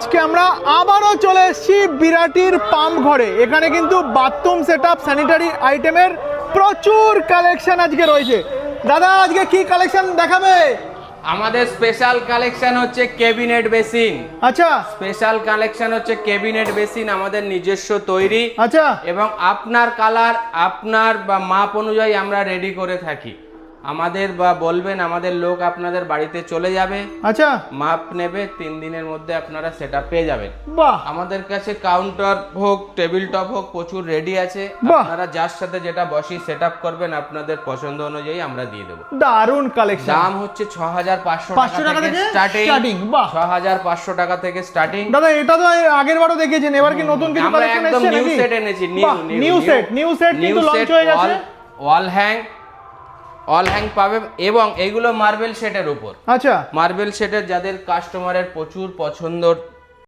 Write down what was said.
আজকে আমরা আবারও চলে এসেছি বিরাটির পাম্প ঘরে। এখানে কিন্তু বাথরুম সেট আপ স্যানিটারি আইটেমের প্রচুর কালেকশন আজকে রয়েছে। দাদা আজকে কি কালেকশন দেখাবে? আমাদের স্পেশাল কালেকশন হচ্ছে কেবিনেট বেসিন আচ্ছা। স্পেশাল কালেকশন হচ্ছে কেবিনেট বেসিন আমাদের নিজস্ব তৈরি। আচ্ছা। এবং আপনার কালার আপনার বা মাপ অনুযায়ী আমরা রেডি করে থাকি। আমাদের বা বলবেন আমাদের লোক আপনাদের বাড়িতে চলে যাবে। আচ্ছা। মাপ নেবে তিন দিনের মধ্যে আপনারা সেটা পেয়ে যাবেন। বাহ। আমাদের কাছে কাউন্টার হোক টেবিল টপ হোক প্রচুর রেডি আছে। বাহ। আপনারা যার সাথে যেটা বসি সেট করবেন আপনাদের পছন্দ অনুযায়ী আমরা দিয়ে দেবো। দারুণ কালেকশন দাম হচ্ছে ছ হাজার পাঁচশো 500 টাকা থেকে থেকে স্টার্টিং বাহ। ছ হাজার পাঁচশো টাকা থেকে স্টার্টিং দাদা এটা তো এর আগের বারও দেখেছেন এবার কি নতুন কিছু আমরা কালেকশন একদম এসেছে নিউ নাকি? সেট এনেছি new new set new set কিন্তু লঞ্চ হয়ে গেছে। ওয়াল হ্যাং ওয়াল হ্যাং পাবে এবং এগুলো মার্বেল সেটের উপর। আচ্ছা। মার্বেল সেটের যাদের কাস্টমারের প্রচুর পছন্দ